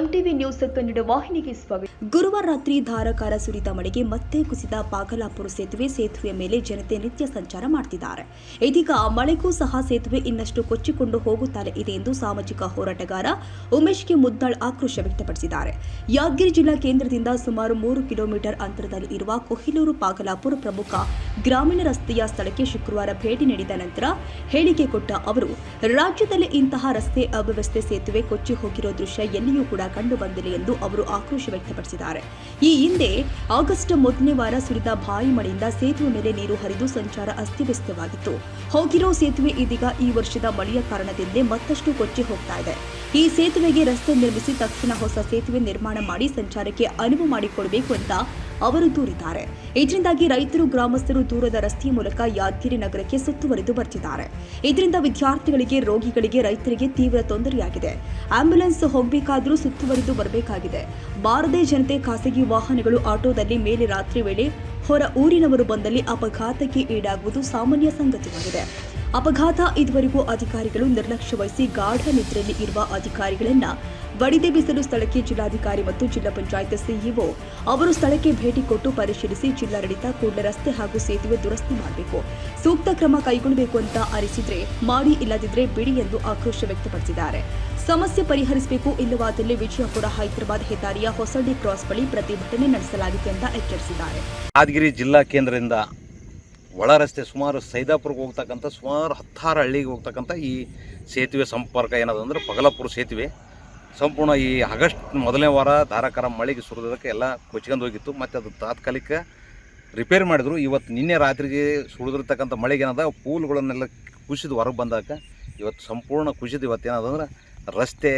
News Kannada ವಾಹಿನಿಗೆ ಸ್ವಾಗತ. ಗುರುವಾರ ರಾತ್ರಿ ಧಾರಾಕಾರ ಸುರಿದ ಮಳೆಗೆ ಮತ್ತೆ ಕುಸಿದ ಬಾಗಲಾಪುರ ಸೇತುವೆ, ಸೇತುವೆಯ ಮೇಲೆ ಜನತೆ ನಿತ್ಯ ಸಂಚಾರ ಮಾಡ್ತಿದ್ದಾರೆ. ಇದೀಗ ಮಳೆಗೂ ಸಹ ಸೇತುವೆ ಇನ್ನಷ್ಟು ಕೊಚ್ಚಿಕೊಂಡು ಹೋಗುತ್ತಲೇ ಇದೆ ಎಂದು ಸಾಮಾಜಿಕ ಹೋರಾಟಗಾರ ಉಮೇಶ್ ಕೆ ಮುದ್ದಾಳ್ ಆಕ್ರೋಶ ವ್ಯಕ್ತಪಡಿಸಿದ್ದಾರೆ. ಯಾದಗಿರಿ ಜಿಲ್ಲಾ ಕೇಂದ್ರದಿಂದ ಸುಮಾರು ಮೂರು ಕಿಲೋಮೀಟರ್ ಅಂತರದಲ್ಲಿ ಇರುವ ಕೊಹಿಲೂರು ಬಾಗಲಾಪುರ ಪ್ರಮುಖ ಗ್ರಾಮೀಣ ರಸ್ತೆಯ ಸ್ಥಳಕ್ಕೆ ಶುಕ್ರವಾರ ಭೇಟಿ ನೀಡಿದ ನಂತರ ಹೇಳಿಕೆ ಕೊಟ್ಟ ಅವರು, ರಾಜ್ಯದಲ್ಲಿ ಇಂತಹ ರಸ್ತೆ ಅವ್ಯವಸ್ಥೆ ಸೇತುವೆ ಕೊಚ್ಚಿ ಹೋಗಿರೋ ದೃಶ್ಯ ಎಲ್ಲಿಯೂ ಕೂಡ ಕಂಡು ಬಂದಿಲ್ಲ ಎಂದು ಅವರು ಆಕ್ರೋಶ ವ್ಯಕ್ತಪಡಿಸಿದ್ದಾರೆ. ಈ ಹಿಂದೆ ಆಗಸ್ಟ್ ಮೊದಲನೇ ವಾರ ಸುರಿದ ಭಾರಿ ಮಳೆಯಿಂದ ಸೇತುವೆ ಮೇಲೆ ನೀರು ಹರಿದು ಸಂಚಾರ ಅಸ್ತವ್ಯಸ್ತವಾಗಿತ್ತು. ಹೋಗಿರೋ ಸೇತುವೆ ಇದೀಗ ಈ ವರ್ಷದ ಮಳೆಯ ಕಾರಣದಿಂದಲೇ ಮತ್ತಷ್ಟು ಕೊಚ್ಚಿ ಹೋಗ್ತಾ ಇದೆ. ಈ ಸೇತುವೆಗೆ ರಸ್ತೆ ನಿರ್ಮಿಸಿ ತಕ್ಷಣ ಹೊಸ ಸೇತುವೆ ನಿರ್ಮಾಣ ಮಾಡಿ ಸಂಚಾರಕ್ಕೆ ಅನುವು ಮಾಡಿಕೊಡಬೇಕು ಅಂತ ಅವರು ದೂರಿದ್ದಾರೆ. ಇದರಿಂದಾಗಿ ರೈತರು ಗ್ರಾಮಸ್ಥರು ದೂರದ ರಸ್ತೆಯ ಮೂಲಕ ಯಾದಗಿರಿ ನಗರಕ್ಕೆ ಸುತ್ತುವರಿದು ಬರ್ತಿದ್ದಾರೆ. ಇದರಿಂದ ವಿದ್ಯಾರ್ಥಿಗಳಿಗೆ, ರೋಗಿಗಳಿಗೆ, ರೈತರಿಗೆ ತೀವ್ರ ತೊಂದರೆಯಾಗಿದೆ. ಆಂಬ್ಯುಲೆನ್ಸ್ ಹೋಗಬೇಕಾದರೂ ಸುತ್ತುವರಿದು ಬರಬೇಕಾಗಿದೆ. ಬಾರದೇ ಜನತೆ ಖಾಸಗಿ ವಾಹನಗಳು ಆಟೋದಲ್ಲಿ ಮೇಲೆ ರಾತ್ರಿ ವೇಳೆ ಹೊರ ಊರಿನವರು ಬಂದಲ್ಲಿ ಅಪಘಾತಕ್ಕೆ ಈಡಾಗುವುದು ಸಾಮಾನ್ಯ ಸಂಗತಿಯಾಗಿದೆ. ಅಪಘಾತ ಇದುವರೆಗೂ ಅಧಿಕಾರಿಗಳು ನಿರ್ಲಕ್ಷ್ಯ ವಹಿಸಿ ಗಾಢ ನಿದ್ರೆಯಲ್ಲಿ ಇರುವ ಅಧಿಕಾರಿಗಳನ್ನ ಬಡಿದೆಬ್ಬಿಸಲು ಸ್ಥಳಕ್ಕೆ ಜಿಲ್ಲಾಧಿಕಾರಿ ಮತ್ತು ಜಿಲ್ಲಾ ಪಂಚಾಯತ್ ಸಿಇಒ ಅವರು ಸ್ಥಳಕ್ಕೆ ಭೇಟಿ ಕೊಟ್ಟು ಪರಿಶೀಲಿಸಿ ಜಿಲ್ಲಾಡಳಿತ ಕೂಡಲೇ ರಸ್ತೆ ಹಾಗೂ ಸೇತುವೆ ದುರಸ್ತಿ ಮಾಡಬೇಕು, ಸೂಕ್ತ ಕ್ರಮ ಕೈಗೊಳ್ಳಬೇಕು ಅಂತ ಅರಿಸಿದ್ರೆ ಮಾಡಿ ಇಲ್ಲದಿದ್ರೆ ಬಿಡಿ ಎಂದು ಆಕ್ರೋಶ ವ್ಯಕ್ತಪಡಿಸಿದ್ದಾರೆ. ಸಮಸ್ಯೆ ಪರಿಹರಿಸಬೇಕು ಇಲ್ಲವಾದಲ್ಲಿ ವಿಜಯಪುರ ಹೈದರಾಬಾದ್ ಹೆದ್ದಾರಿಯ ಹೊಸಳ್ಳಿ ಕ್ರಾಸ್ ಬಳಿ ಪ್ರತಿಭಟನೆ ನಡೆಸಲಾಗಿದೆ ಅಂತ ಎಚ್ಚರಿಸಿದ್ದಾರೆ. ಯಾದಗಿರಿ ಜಿಲ್ಲಾ ಕೇಂದ್ರದಿಂದ ಒಳ ರಸ್ತೆ ಸುಮಾರು ಸೈದಾಪುರಕ್ಕೆ ಹೋಗ್ತಕ್ಕಂಥ ಸುಮಾರು ಹತ್ತಾರು ಹಳ್ಳಿಗೆ ಹೋಗ್ತಕ್ಕಂಥ ಈ ಸೇತುವೆ ಸಂಪರ್ಕ ಏನದಂದ್ರೆ ಪಗಲಪುರ ಸೇತುವೆ. ಸಂಪೂರ್ಣ ಈ ಆಗಸ್ಟ್ ಮೊದಲನೇ ವಾರ ಧಾರಾಕಾರ ಮಳೆಗೆ ಸುರಿದಕ್ಕೆ ಎಲ್ಲ ಕೊಚ್ಕೊಂಡು ಹೋಗಿತ್ತು. ಮತ್ತು ಅದು ತಾತ್ಕಾಲಿಕ ರಿಪೇರ್ ಮಾಡಿದ್ರು. ಇವತ್ತು ನಿನ್ನೆ ರಾತ್ರಿಗೆ ಸುಳಿದಿರ್ತಕ್ಕಂಥ ಮಳೆಗೆ ಏನದ? ಪೂಲ್ಗಳನ್ನೆಲ್ಲ ಕುಸಿದು ಹೊರಗೆ ಬಂದಾಗ ಇವತ್ತು ಸಂಪೂರ್ಣ ಕುಸಿದು ಇವತ್ತು ಏನದಂದ್ರೆ ರಸ್ತೆ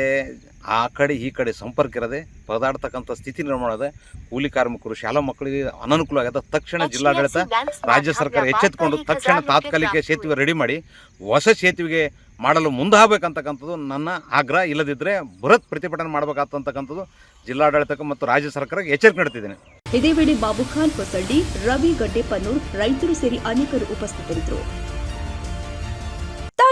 ಆ ಕಡೆ ಈ ಕಡೆ ಸಂಪರ್ಕ ಇರದೆ ಪರದಾಡ್ತಕ್ಕಂಥ ಸ್ಥಿತಿ ನಿರ್ಮಾಣ ಇದೆ. ಕೂಲಿ ಕಾರ್ಮಿಕರು ಶಾಲಾ ಮಕ್ಕಳಿಗೆ ಅನನುಕೂಲ ಆಗದ ತಕ್ಷಣ ಜಿಲ್ಲಾಡಳಿತ ರಾಜ್ಯ ಸರ್ಕಾರ ಎಚ್ಚೆತ್ಕೊಂಡು ತಕ್ಷಣ ತಾತ್ಕಾಲಿಕ ಸೇತುವೆ ರೆಡಿ ಮಾಡಿ ಹೊಸ ಸೇತುವೆಗೆ ಮಾಡಲು ಮುಂದಾಗಬೇಕಂತಕ್ಕಂಥದ್ದು ನನ್ನ ಆಗ್ರಹ. ಇಲ್ಲದಿದ್ದರೆ ಬೃಹತ್ ಪ್ರತಿಭಟನೆ ಮಾಡಬೇಕಾಗ್ತಕ್ಕಂಥದ್ದು ಜಿಲ್ಲಾಡಳಿತಕ್ಕೆ ಮತ್ತು ರಾಜ್ಯ ಸರ್ಕಾರಕ್ಕೆ ಎಚ್ಚರಿಕೆ ನೀಡುತ್ತಿದ್ದೇನೆ. ಇದೇ ವೇಳೆ ಬಾಬುಖಾನ್ ಹೊಸಳ್ಳಿ ರವಿ ಗಡ್ಡೆಪನ್ನೂರ್ ರೈತರು ಸೇರಿ ಅನೇಕರು ಉಪಸ್ಥಿತರಿದ್ದರು.